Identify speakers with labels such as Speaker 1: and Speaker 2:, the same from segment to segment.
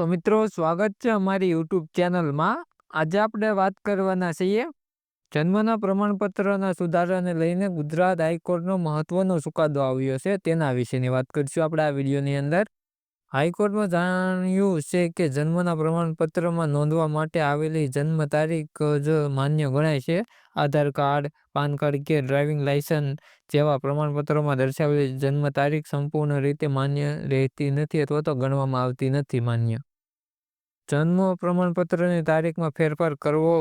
Speaker 1: તો મિત્રો, સ્વાગત છે અમારી યુટ્યુબ ચેનલમાં. આજે આપણે વાત કરવાના છીએ જન્મના પ્રમાણપત્રના સુધારાને લઈને ગુજરાત હાઈકોર્ટનો મહત્વનો ચુકાદો આવ્યો છે તેના વિશેની વાત કરીશું આપણે આ વિડીયોની અંદર. હાઈકોર્ટમાં જાણ્યું છે કે જન્મના પ્રમાણપત્રમાં નોંધવા માટે આવેલી જન્મ તારીખ જ માન્ય ગણાય છે. આધાર કાર્ડ, પાન કાર્ડ કે ડ્રાઇવિંગ લાયસન્સ જેવા પ્રમાણપત્રોમાં દર્શાવેલી જન્મ તારીખ સંપૂર્ણ રીતે માન્ય રહેતી નથી અથવા તો ગણવામાં આવતી નથી માન્ય. જન્મ પ્રમાણપત્રની તારીખમાં ફેરફાર કરવો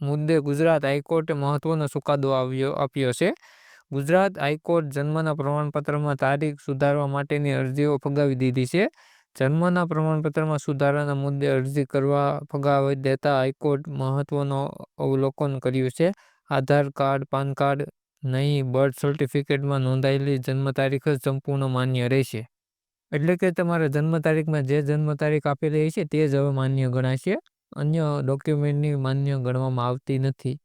Speaker 1: મુદ્દે ગુજરાત હાઈકોર્ટે મહત્વનો ચુકાદો આવ્યો, આપ્યો છે. ગુજરાત હાઈકોર્ટ જન્મના પ્રમાણપત્રમાં તારીખ સુધારવા માટેની અરજીઓ ફગાવી દીધી છે. જન્મના પ્રમાણપત્રમાં સુધારાના મુદ્દે અરજી કરવા ફગાવી દેતા હાઈકોર્ટ મહત્વનો અવલોકન કર્યું છે. આધાર કાર્ડ, પાન કાર્ડ નહીં, બર્થ સર્ટિફિકેટમાં નોંધાયેલી જન્મ તારીખ જ સંપૂર્ણ માન્ય રહેશે. એટલે કે તમારા જન્મ તારીખમાં જે જન્મ તારીખ આપેલી હશે તે જ હવે માન્ય ગણાશે. અન્ય ડોક્યુમેન્ટની માન્ય ગણવામાં આવતી નથી.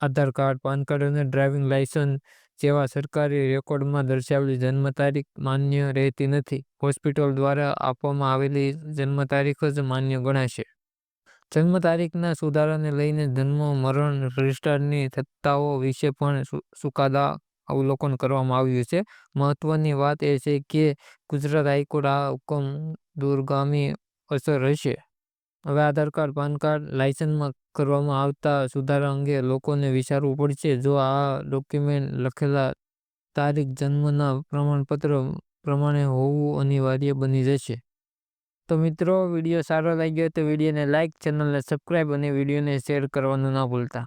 Speaker 1: આધાર કાર્ડ, પાન કાર્ડ અને ડ્રાઇવિંગ લાયસન્સ જેવા સરકારી રેકોર્ડમાં દર્શાવેલી જન્મ તારીખ માન્ય રહેતી નથી. હોસ્પિટલ દ્વારા આપવામાં આવેલી જન્મ તારીખ જ માન્ય ગણાશે. જન્મ તારીખના સુધારાને લઈને જન્મ, મરણ રજિસ્ટરની સત્તાઓ વિશે પણ ચુકાદા અવલોકન કરવામાં આવ્યું છે. મહત્વની વાત એ છે કે ગુજરાત હાઈકોર્ટ આ હુકમ દૂરગામી અસર હશે હવે આધાર કાર્ડ, પાન કાર્ડ લાયસન્સમાં કરવામાં આવતા સુધારા અંગે લોકોને વિચારવું પડશે. જો આ ડોક્યુમેન્ટ લખેલા તારીખ, જન્મના પ્રમાણપત્ર પ્રમાણે હોવું અનિવાર્ય બની જશે. તો મિત્રો, વીડિયો સારો લાગ્યો તો વિડીયોને લાઇક ચેનલને સબસ્ક્રાઈબ અને વિડીયોને શેર કરવાનું ના ભૂલતા.